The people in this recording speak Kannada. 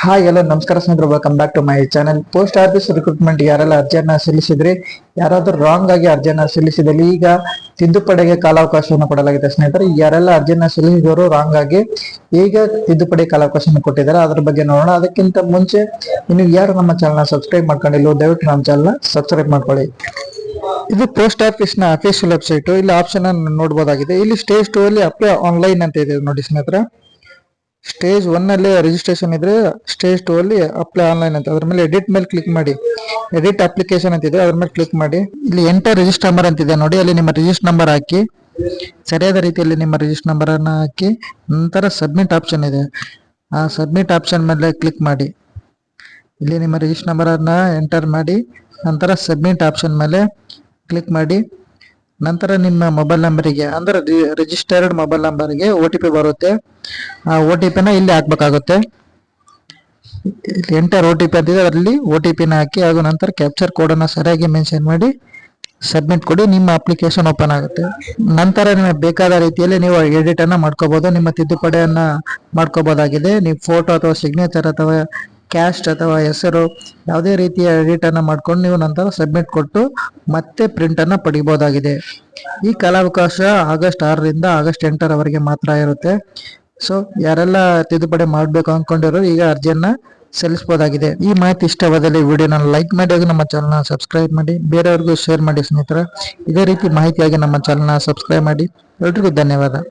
ಹಾಯ್ ಎಲ್ಲ ನಮಸ್ಕಾರ ಸ್ನೇಹಿತರು welcome back to my channel post office recruitment ಯಾರೆಲ್ಲ ಅರ್ಜಿಯನ್ನ ಸಲ್ಲಿಸಿದ್ರಿ? ಯಾರಾದರೂ ರಾಂಗ್ ಆಗಿ ಅರ್ಜಿಯನ್ನ ಸಲ್ಲಿಸಿದಲ್ಲಿ ಈಗ ತಿದ್ದುಪಡಿಗೆ ಕಾಲಾವಕಾಶವನ್ನು ಕೊಡಲಾಗಿದೆ ಸ್ನೇಹಿತರೆ. ಯಾರೆಲ್ಲ ಅರ್ಜಿಯನ್ನ ಸಲ್ಲಿಸಿದವರು ರಾಂಗ್ ಆಗಿ ಈಗ ತಿದ್ದುಪಡಿ ಕಾಲಾವಕಾಶವನ್ನು ಕೊಟ್ಟಿದ್ದಾರೆ. ಅದ್ರ ಬಗ್ಗೆ ನೋಡೋಣ. ಅದಕ್ಕಿಂತ ಮುಂಚೆ ಇನ್ನು ಯಾರು ನಮ್ಮ ಚಾನಲ್ನ ಸಬ್ಸ್ಕ್ರೈಬ್ ಮಾಡ್ಕೊಂಡಿಲ್ಲ, ದಯವಿಟ್ಟು ನಮ್ಮ ಚಾನಲ್ನ ಸಬ್ಸ್ಕ್ರೈಬ್ ಮಾಡ್ಕೊಳ್ಳಿ. ಇದು ಪೋಸ್ಟ್ ಆಫೀಸ್ನ ಅಫಿಷಿಯಲ್ ವೆಬ್ಸೈಟ್ ಇಲ್ಲಿ ಆಪ್ಷನ್ ಅನ್ನು ನೋಡಬಹುದಾಗಿದೆ ಇಲ್ಲಿ ಸ್ಟೇಜ್ ಟೂ ಅಲ್ಲಿ ಅಪ್ಲೈ ಆನ್ಲೈನ್ ಅಂತ ಇದೆ ನೋಡಿ ಸ್ನೇಹಿತರೆ. ಸ್ಟೇಜ್ ಒನ್ನಲ್ಲಿ ರಿಜಿಸ್ಟ್ರೇಷನ್ ಇದ್ರೆ ಸ್ಟೇಜ್ ಟೂ ಅಲ್ಲಿ ಅಪ್ಲೈ ಆನ್ಲೈನ್ ಅಂತ. ಅದ್ರ ಮೇಲೆ ಎಡಿಟ್ ಮೇಲೆ ಕ್ಲಿಕ್ ಮಾಡಿ. ಎಡಿಟ್ ಅಪ್ಲಿಕೇಶನ್ ಅಂತಿದೆ ಅದ್ರ ಮೇಲೆ ಕ್ಲಿಕ್ ಮಾಡಿ. ಇಲ್ಲಿ ಎಂಟರ್ ರಿಜಿಸ್ಟರ್ ನಂಬರ್ ಅಂತಿದೆ ನೋಡಿ, ಅಲ್ಲಿ ನಿಮ್ಮ ರಿಜಿಸ್ಟರ್ ನಂಬರ್ ಹಾಕಿ. ಸರಿಯಾದ ರೀತಿಯಲ್ಲಿ ನಿಮ್ಮ ರಿಜಿಸ್ಟರ್ ನಂಬರ್ ಅನ್ನ ಹಾಕಿ, ನಂತರ ಸಬ್ಮಿಟ್ ಆಪ್ಷನ್ ಇದೆ. ಆ ಸಬ್ಮಿಟ್ ಆಪ್ಷನ್ ಮೇಲೆ ಕ್ಲಿಕ್ ಮಾಡಿ. ಇಲ್ಲಿ ನಿಮ್ಮ ರಿಜಿಸ್ಟರ್ ನಂಬರ್ ಅನ್ನ ಎಂಟರ್ ಮಾಡಿ, ನಂತರ ಸಬ್ಮಿಟ್ ಆಪ್ಷನ್ ಮೇಲೆ ಕ್ಲಿಕ್ ಮಾಡಿ. ನಂತರ ನಿಮ್ಮ ಮೊಬೈಲ್ ನಂಬರಿಗೆ ಅಂದ್ರೆ ರಿಜಿಸ್ಟರ್ಡ್ ಮೊಬೈಲ್ ನಂಬರ್ಗೆ ಒ ಟಿ ಪಿ ಬರುತ್ತೆ. ಆ ಒ ಟಿ ಪಿನ ಇಲ್ಲಿ ಹಾಕ್ಬೇಕಾಗುತ್ತೆ. ಎಂಟರ್ ಒ ಟಿ ಪಿ ಅಂತಿದೆ, ಅದರಲ್ಲಿ ಒ ಟಿ ಪಿನ ಹಾಕಿ ಹಾಗೂ ನಂತರ ಕ್ಯಾಪ್ಚರ್ ಕೋಡನ್ನು ಸರಿಯಾಗಿ ಮೆನ್ಷನ್ ಮಾಡಿ ಸಬ್ಮಿಟ್ ಕೊಡಿ, ನಿಮ್ಮ ಅಪ್ಲಿಕೇಶನ್ ಓಪನ್ ಆಗುತ್ತೆ. ನಂತರ ನಿಮಗೆ ಬೇಕಾದ ರೀತಿಯಲ್ಲಿ ನೀವು ಎಡಿಟ್ ಅನ್ನ ಮಾಡ್ಕೋಬಹುದು ನಿಮ್ಮ ತಿದ್ದುಪಡಿಯನ್ನ ಮಾಡ್ಕೋಬಹುದಾಗಿದೆ ನೀವು ಫೋಟೋ ಅಥವಾ ಸಿಗ್ನೇಚರ್ ಅಥವಾ ಕ್ಯಾಸ್ಟ್ ಅಥವಾ ಹೆಸರು, ಯಾವುದೇ ರೀತಿಯ ಎಡಿಟನ್ನು ಮಾಡಿಕೊಂಡು ನೀವು ನಂತರ ಸಬ್ಮಿಟ್ ಕೊಟ್ಟು ಮತ್ತೆ ಪ್ರಿಂಟನ್ನು ಪಡಿಬೋದಾಗಿದೆ. ಈ ಕಾಲಾವಕಾಶ ಆಗಸ್ಟ್ ಆರರಿಂದ ಆಗಸ್ಟ್ ಎಂಟರವರೆಗೆ ಮಾತ್ರ ಇರುತ್ತೆ. ಸೊ ಯಾರೆಲ್ಲ ತಿದ್ದುಪಡಿ ಮಾಡಬೇಕು ಅಂದ್ಕೊಂಡಿರೋ ಈಗ ಅರ್ಜಿಯನ್ನು ಸಲ್ಲಿಸಬಹುದಾಗಿದೆ ಈ ಮಾಹಿತಿ ಇಷ್ಟವಾದಲ್ಲಿ ವಿಡಿಯೋನ ಲೈಕ್ ಮಾಡಿ ನಮ್ಮ ಚಾನಲ್ನ ಸಬ್ಸ್ಕ್ರೈಬ್ ಮಾಡಿ. ಬೇರೆಯವ್ರಿಗೂ ಶೇರ್ ಮಾಡಿ ಸ್ನೇಹಿತರೆ. ಇದೇ ರೀತಿ ಮಾಹಿತಿಯಾಗಿ ನಮ್ಮ ಚಾನಲ್ನ ಸಬ್ಸ್ಕ್ರೈಬ್ ಮಾಡಿ. ಎಲ್ರಿಗೂ ಧನ್ಯವಾದ.